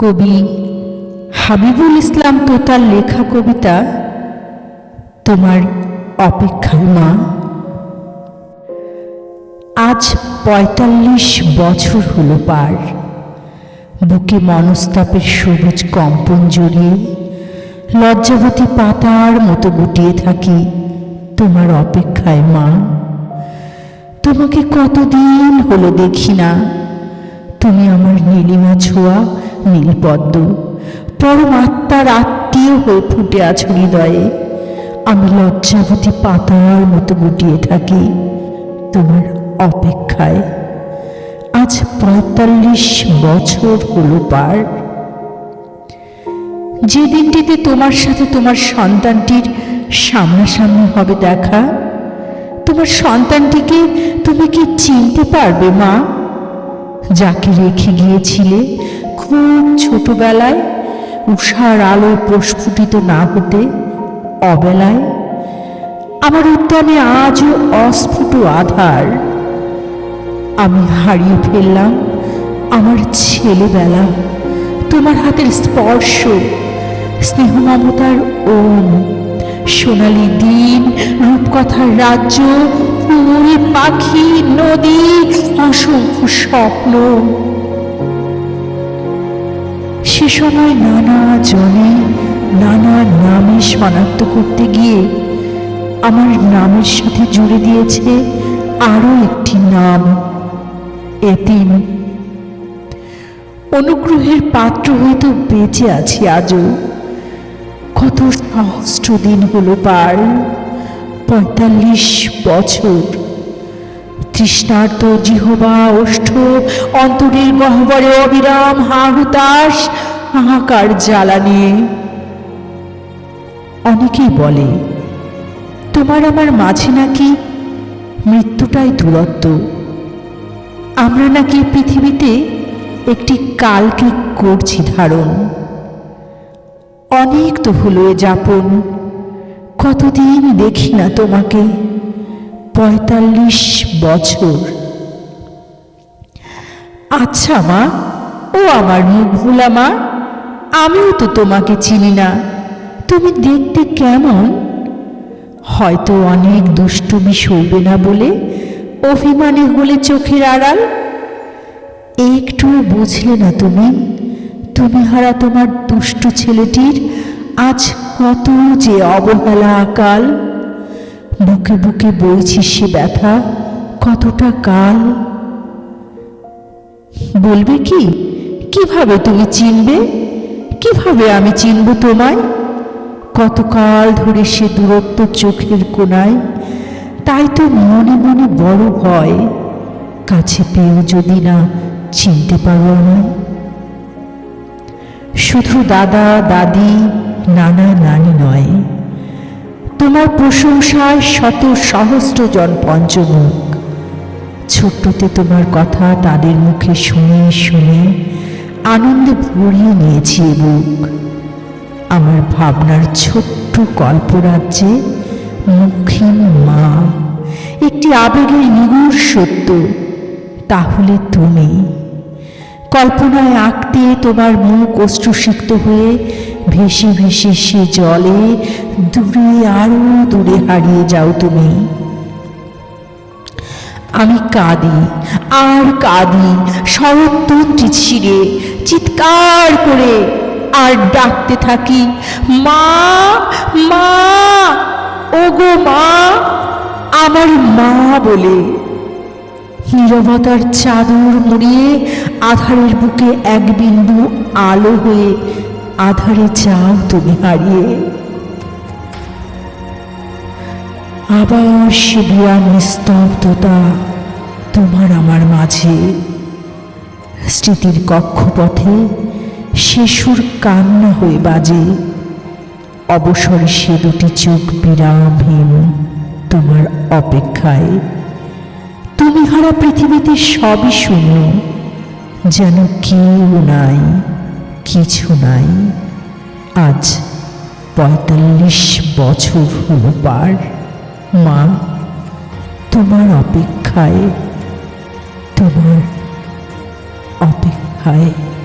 কবি হাবিবুল ইসলাম তোতার লেখা কবিতা তোমার অপেক্ষায় মা। আজ পঁয়তাল্লিশ বছর হলো পার। বুকে মনস্তাপের সবুজ কম্পন জড়িয়ে লজ্জাবতী পাতার মতো গুটিয়ে থাকি তোমার অপেক্ষায় মা। তোমাকে কতদিন হলো দেখি না। তুমি আমার নীলিমা ছোঁয়া নীলপদ্ম। পরমাত্মার আত্মীয় হয়ে ফুটে আছো হৃদয়ে। আমি লজ্জাবতী পাতার মতো গুটিয়ে থাকি তোমার অপেক্ষায়। আজ পঁয়তাল্লিশ বছর হলো পার। যে দিনটিতে তোমার সাথে তোমার সন্তানটির সামনাসামনি হবে দেখা, তোমার সন্তানটিকে তুমি কি চিনতে পারবে মা? যাকে রেখে গিয়েছিলে খুব ছোটবেলায় উষার আলো প্রস্ফুটিত না হতে অবেলায় আমার উদ্যানে আজও অস্ফুট আধার। আমি হারিয়ে ফেললাম আমার ছেলেবেলা। তোমার হাতের স্পর্শ স্নেহ মমতার ওম, সোনালি দিন, রূপকথার রাজ্য, ফুল, পাখি, নদী, অসংখ্য স্বপ্ন। সে সময় নানা জনে, নানা নামে শনাক্ত করতে গিয়ে আমার নামের সাথে জুড়ে দিয়েছে আরও একটি নাম, এতিম। অনুগ্রহের পাত্র হয়তো বেঁচে আছি আজও। কত সহস্র দিন হলো পার, পঁয়তাল্লিশ বছর। তৃষ্ণার্ত জিহবা ওষ্ঠ অন্তরের গহ্বরে অবিরাম হাহুতাস হাহাকার জ্বালা নিয়ে। অনেকেই বলে, তোমার আমার মাঝে নাকি মৃত্যুটাই দূরত্ব। আমরা নাকি পৃথিবীতে একটি কালকে করছি ধারণ। অনেক তো হলো এ যাপন, কতদিন দেখি না তোমাকে, পঁয়তাল্লিশ বছর। আচ্ছা মা, ও আমার মুখ ভোলা মা আমিও তো তোমাকে চিনি না। তুমি দেখতে কেমন? হয়তো অনেক দুষ্টুমি সইবে না বলে অভিমানে হলে চোখের আড়াল। একটু বুঝলে না তুমি তুমি হারা তোমার দুষ্ট ছেলেটির আজ কত যে অবহেলা আকাল। বুকে বুকে বইছি সে ব্যথা কতটা কাল। বলবে কি? কীভাবে তুমি চিনবে? কীভাবে আমি চিনব তোমায়? কতকাল ধরে সে দূরত্ব চোখের কোনায় তাই তো মনে মনে বড় ভয়। কাছে পেয়েও যদি না চিনতে পারো আমায়। শুধু দাদা, দাদি, নানা, নানি নয়, তোমার প্রশংসায় শত সহস্র জন পঞ্চমুখ। ছোট্টতে তোমার কথা তাদের মুখে শুনে শুনে আনন্দে ভরিয়ে নিয়েছি বুক। আমার ভাবনার ছোট্ট কল্পরাজ্যে মুখহীন মা, একটি আবেগের নিগুড় সত্য, তাহলে তুমি কল্পনায় আঁকতে তোমার মুখ অশ্রুসিক্ত হয়ে ভেসে ভেসে সে জলে দূরে আরও দূরে হারিয়ে যাও তুমি। আমি কাঁদি, আর কাঁদি শরৎতন্ত্রী ছিঁড়ে চিৎকার করে আর ডাকতে থাকি, মা মা, ওগো মা, আমার মা বলে। নীরবতার চাদর মুড়িয়ে আধারের বুকে এক বিন্দু আলো হয়ে আধারে যাও তুমি হারিয়ে। আবার সে বিরাম নিস্তব্ধতা তোমার আমার মাঝে। স্মৃতির কক্ষপথে শিশুর কান্না হয়ে বাজে। অবসরে সে দুটি চোখ বিরামহীন, তোমার অপেক্ষায়। তুমি হারা পৃথিবীতে সবই শূন্য, যেন কেউ নাই, কিছু নাই। আজ পঁয়তাল্লিশ বছর হলো পার। মা, তোমার অপেক্ষায় তোমার অপেক্ষায়।